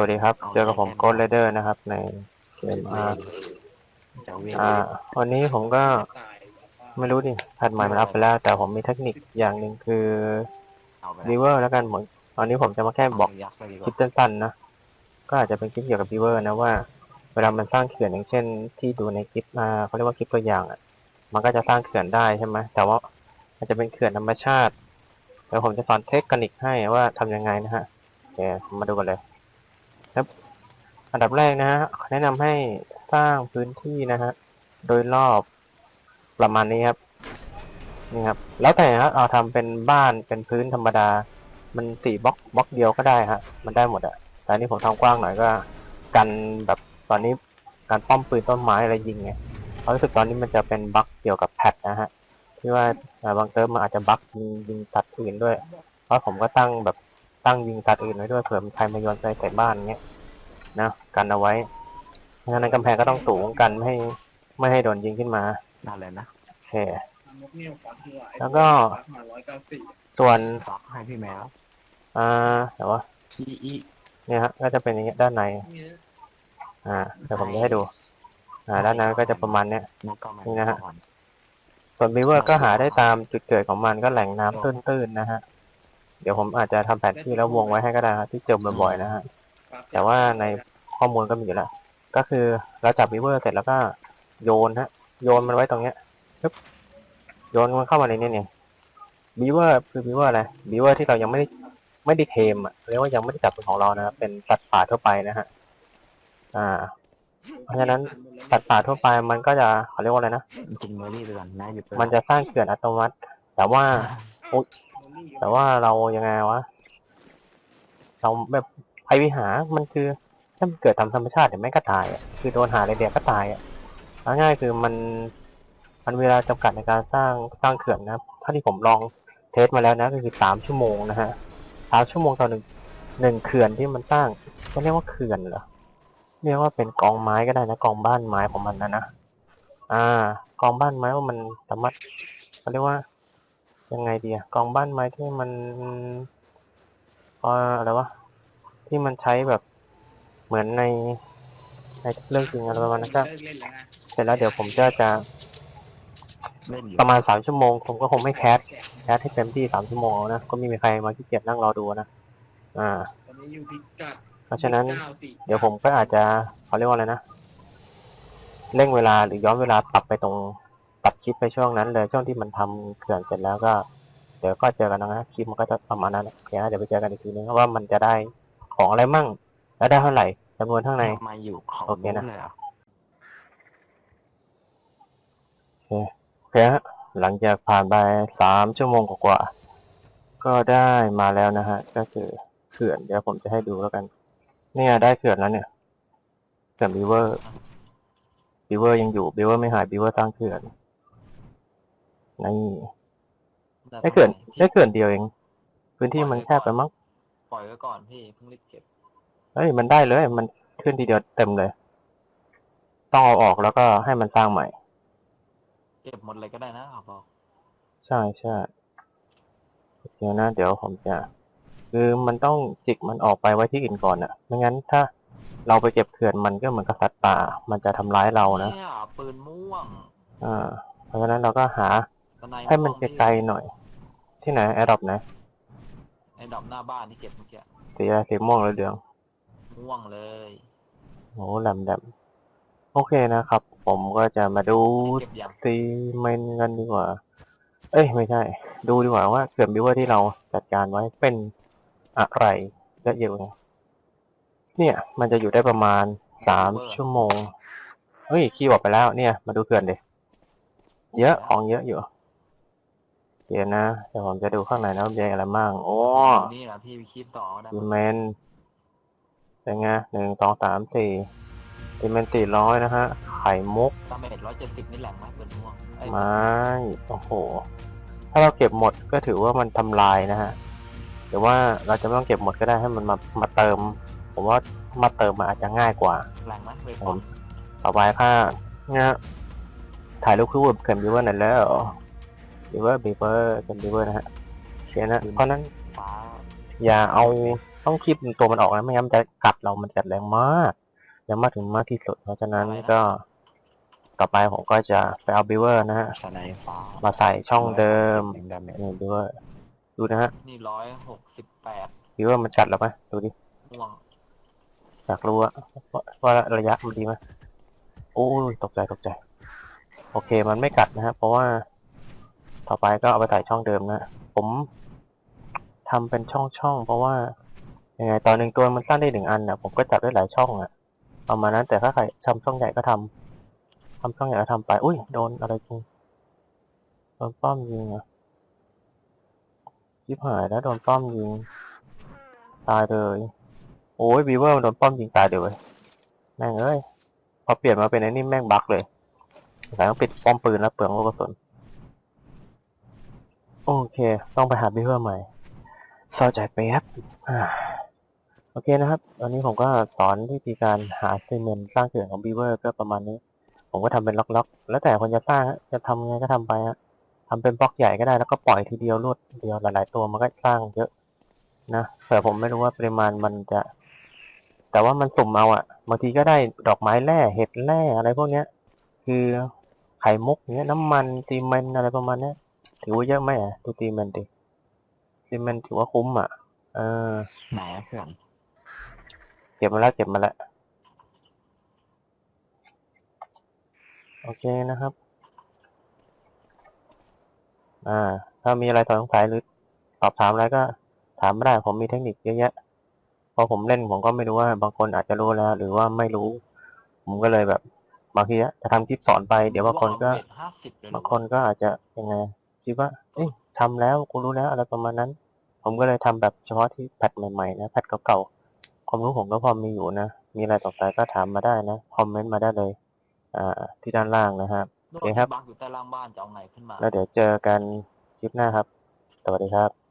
วัสดีครับ เจอกับผมโกดเลเดอร์นะครับ ในเกมอาร์จะเวอ่าวันนี้ผมก็ไม่รู้ดิแพทใหม่มันอัพไปแล้ว แต่ผมมีเทคนิคอย่างหนึ่งคือเอาไปรีเวอร์แล้วกันผมตอนนี้ผมจะมาแค่บอกยักษ์ไปดีกคลิปว่าสั้นๆนะ ก็อาจจะเป็นคลิปเกี่ยวกับรีเวอร์นะว่า เวลามันสร้างเขื่อนอย่างเช่น ที่ดูในคลิปมาเขาเรียกว่าคลิปตัวอย่างอะ มันก็จะสร้างเขื่อนได้ใช่ไหมแต่ว่าอาจจะเป็นเขื่อนธรรมชาติเดี๋ยวผมจะสอนเทคนิคให้ว่าทำยังไงนะฮะโอเคมาดูกันเลย ครับอันดับแรกนะฮะแนะนำให้สร้างพื้นที่นะฮะโดยรอบประมาณนี้ครับนี่ครับ แล้วแต่ฮะเอาทำเป็นบ้านเป็นพื้นธรรมดา มันสี่บล็อกบล็อกเดียวก็ได้ฮะมันได้หมดอะแต่อันนี้ผมทำกว้างหน่อยก็ กันแบบตอนนี้การป้อมปืนต้นไม้อะไรยิงไงเพราะรู้สึกตอนนี้มันจะเป็นบั๊กเกี่ยวกับแพทนะฮะที่ว่าอ่าบางเติมมันอาจจะบั๊กยิงยิงตัดอื่นด้วย เพราะผมก็ตั้งแบบตั้งยิงตัดอื่นไว้ด้วยเผื่อมีใครมาโยนใส่ใส่บ้านเงี้ย นะกันเอาไว้เพราะฉะนั้นกำแพงก็ต้องสูงกันไม่ให้ไม่ให้โดนยิงขึ้นมานั่นเลยนะโอเค แล้แล้ววก็ก็ร้อยเก้าสิบส่วนฟอกให้พี่แมวอ่าแต่ว่าอีอีเนี่ยฮะก็จะเป็นอย่างเงี้ยด้านใน อ่าเดี๋ยวผมจะให้ดู อ่า ด้านในก็จะประมาณเนี้ยนักก็มานี่นะฮะ ส่วนบีเวอร์ก็หาได้ตามจุดเกิดของมันก็แหล่งน้ำตื้นๆนะฮะ เดี๋ยวผมอาจจะทำแผนที่แล้ววงไว้ให้ก็ได้ครับที่เจอบ่อยๆนะฮะ แต่ว่าในข้อมูลก็มีอยู่แล้ว ก็คือเราจับบีเวอร์เสร็จแล้วก็โยนฮะ โยนมันไว้ตรงเนี้ยปึ๊บโยนมันเข้ามาในนี้เนี่ยบีเวอร์คือบีเวอร์อะไรบีเวอร์ที่เรายังไม่ได้ไม่ได้เทมอะเรียกว่ายังไม่ได้จับเป็นของเรานะครับเป็นสัตว์ป่าทั่วไปนะฮะอ่า เพราะฉะนั้นสัตว์ป่าทั่วไปมันก็จะเขาเรียกว่าอะไรนะจริงเมอรี่ไปก่อนนะหยุดไปมันจะสร้างเขื่อนอัตโนมัติ แต่ว่าแต่ว่าเรายังไงวะเราแบบ ภัยวิหารมันคือถ้ามันเกิดตามธรรมชาติเดี๋ยวไม่ก็ตายอะคือโดนหาอะไรเดียวก็ตายอะง่ายคือมันมันเวลาจำกัดในการสร้างสร้างเขื่อนนะครับถ้าที่ผมลองเทสมาแล้วนะก็คือสามชั่วโมงนะฮะสามชั่วโมงต่อหนึ่งหนึ่งเขื่อนที่มันสร้างจะเรียกว่าเขื่อนเหรอเรียกว่าเป็นกองไม้ก็ได้นะกองบ้านไม้ของมันนะนะอ่ากองบ้านไม้ว่ามันสามารถเขาเรียกว่ายังไงดีอะกองบ้านไม้ที่มันอ่ออะไรวะ ที่มันใช้แบบเหมือนในในเรื่องจริงอะไรประมาณนั้นก็เลิกเล่นแล้วนะเสร็จแล้วเดี๋ยวผมจะจะเล่นอยู่ประมาณสามชั่วโมง ผมก็คงไม่แคสแคสให้เต็มที่สามชั่วโมงเอานะ ก็ไม่มีใครมาขี้เกียจนั่งรอดูนะอ่า ตอนนี้อยู่พิกัดเพราะฉะนั้น เก้าสี่เดี๋ยวผมก็อาจจะเขาเรียกว่าอะไรนะเร่งเวลาหรือย้อนเวลาปรับไปตรงตัดคลิปไปช่วงนั้นเลยช่วงที่มันทำเขื่อนเสร็จแล้วก็ เดี๋ยวก็เจอกันนะคลิปมันก็จะประมาณนั้นโอเคนะเดี๋ยวไปเจอกันอีกทีนึงว่ามันจะได้ ของอะไรมั่ง และได้เท่าไหร่จำนวนเท่าไหร่มาอยู่ของโอเคนะเลยเหรอโอเคฮะหลังจากผ่านไปสามชั่วโมงกว่าๆก็ได้มาแล้วนะฮะ ก็คือเขื่อนเดี๋ยวผมจะให้ดูแล้วกัน เนี่ยได้เขื่อนแล้วเนี่ยเขื่อนบีเวอร์บีเวอร์ยังอยู่บีเวอร์ไม่หายบีเวอร์สร้างเขื่อนนี่ได้เขื่อนได้เขื่อนเดียวเอง พื้นที่มันแคบไปมั้งป ล่อยไว้ก่อนพี่เพิ่งรีบเก็บ เฮ้ยมันได้เลย มันขึ้นทีเดียวเต็มเลย ต้องเอาออกแล้วก็ให้มันสร้างใหม่ เก็บหมดเลยก็ได้นะขอบอกใช่ใช่โอเคนะเดี๋ยวผมจะ คือมันต้องจิกมันออกไปไว้ที่อื่นก่อนอะไม่งั้นถ้าเราไปเก็บเขื่อนมันก็เหมือนกับสัตว์ป่า มันจะทำร้ายเรานะเนี่ยปืนม่วงอ่าเพราะฉะนั้นเราก็หาตะไนให้มันวงไกลๆหน่อย ที่ไหนแอร์ดรอปไหน ไอ้ดอกหน้าบ้านที่เก็บเมื่อกี้สีอะไรสีม่วงหรือเหลือง ม่วงเลยโอ้แหลมแหลมโอเคนะครับ ผมก็จะมาดูเก็บยังซีเมนต์กันดีกว่า เอ้ยไม่ใช่ ดูดีกว่าว่าเขื่อนบิวเวอร์ที่เราจัดการไว้เป็นอะไรละเอียดไงเนี่ย มันจะอยู่ได้ประมาณสามชั่วโมง เฮ้ยขี้บอกไปแล้วเนี่ย มาดูเขื่อนดิเยอะของเยอะอยู่ เดี๋ยวนะ เดี๋ยวผมจะดูข้างในนะว่ามีอะไรบ้างโอ้นี่แหละพี่คิดต่อได้ซีเมนต์เป็นไงหนึ่งสองสามสี่ซีเมนต์สี่ร้อยนะฮะ ไข่มุกดาเมจร้อยเจ็ดสิบนี่แหลงไหมปืนม่วงเอ้ยไม้โอ้โห ถ้าเราเก็บหมดก็ถือว่ามันทำลายนะฮะหรือว่าเราจะไม่ต้องเก็บหมดก็ได้ให้มันมามาเติม ผมว่ามาเติมมันอาจจะง่ายกว่าแหลงไหมเวฟผมต่อไปค่ะเนี่ยถ่ายรูปคู่กับเข็มบิวเวอร์หน่อยแล้ว บิวเวอร์บิวเวอร์เข็มบิวเวอร์นะฮะโอเคนะเพราะนั้นฟ้าอย่าเอาต้องคีบตัวมันออกนะไม่งั้นมันจะกัดเรามันกัดแรงมากแรงมากถึงมากที่สุด เพราะฉะนั้นก็ต่อไปผมก็จะไปเอาบิวเวอร์นะฮะสไนฟ้ามาใส่ช่องเดิมหนึ่งดาเมจนี่บิวเวอร์ดูนะฮะนี่ร้อยหกสิบแปดบิวเวอร์มันกัดเราไหมดูดิม่วงอยากรู้อะว่าว่าระยะมันดีไหมโอ้ยตกใจตกใจ โอเคมันไม่กัดนะฮะเพราะว่า ต่อไปก็เอาไปใส่ช่องเดิมนะ ผมทำเป็นช่องช่องๆเพราะว่ายังไงตอนหนึ่งตัวมันสร้างได้หนึ่งอันนะผมก็จับได้หลายช่องอะประมาณนั้นแต่ถ้าใครทำช่องใหญ่ก็ทำทำช่องใหญ่ก็ทำไป อุ้ยโดนอะไรจริงโดนป้อมยิงอะยิบหายแล้วโดนป้อมยิง ตายเลยโอ้ยบีเวอร์มันโดนป้อมยิงตายเดี๋ยวเว้ยแม่งเอ้ยพอเปลี่ยนมาเป็นไอ้นี่แม่งบั๊กเลยสายต้องปิดป้อมปืนแล้วเปลืองลูกกระสุน โอเค ต้องไปหาบีเวอร์ใหม่เศร้าใจไปครับอ่าโอเคนะครับตอนนี้ผมก็สอนวิธีการหาซีเมนต์สร้างเขื่อนของบีเวอร์ก็ประมาณนี้ ผมก็ทำเป็นล็อกๆ แล้วแต่คนจะสร้างจะทำไงก็ทำไปฮะทำเป็นบล็อกใหญ่ก็ได้แล้วก็ปล่อยทีเดียวรวดเดียวหลายๆตัวมันก็สร้างเยอะนะแต่ผมไม่รู้ว่าปริมาณมันจะ แต่ว่ามันสุ่มเอาอะบางทีก็ได้ดอกไม้แร่เห็ดแร่อะไรพวกเนี้ย คือไข่มุกเนี้ย น้ำมันซีเมนต์อะไรประมาณเนี้ย ถือว่าเยอะไหมอะดูซีเมนต์ดิซีเมนต์ถือว่าคุ้มอะเออ ไหนอะเขื่อนเก็บมาแล้วเก็บมาแล้ว โอเคนะครับ อ่า ถ้ามีอะไรสงสัยหรือสอบถามอะไรก็ ถามไม่ได้ ผมมีเทคนิคเยอะแยะ พอผมเล่นผมก็ไม่รู้ว่า บางคนอาจจะรู้แล้ว หรือว่าไม่รู้ ผมก็เลยแบบบางทีอะจะทำคลิปสอนไป เดี๋ยวบางคนก็ห้าสิบเลยบางคนก็อาจจะยังไง คิดว่าเอ้ยทำแล้วกูรู้แล้วอะไรประมาณนั้น ผมก็เลยทำแบบเฉพาะที่แพทใหม่ๆนะแพทเก่าๆความรู้ผมก็พอมีอยู่นะ มีอะไรสงสัยก็ถามมาได้นะคอมเมนต์มาได้เลย อ่า ที่ด้านล่างนะครับโอเคครับบักอยู่ใต้ล่างบ้านจะเอาไงขึ้นมา แล้วเดี๋ยวเจอกันคลิปหน้าครับ สวัสดีครับ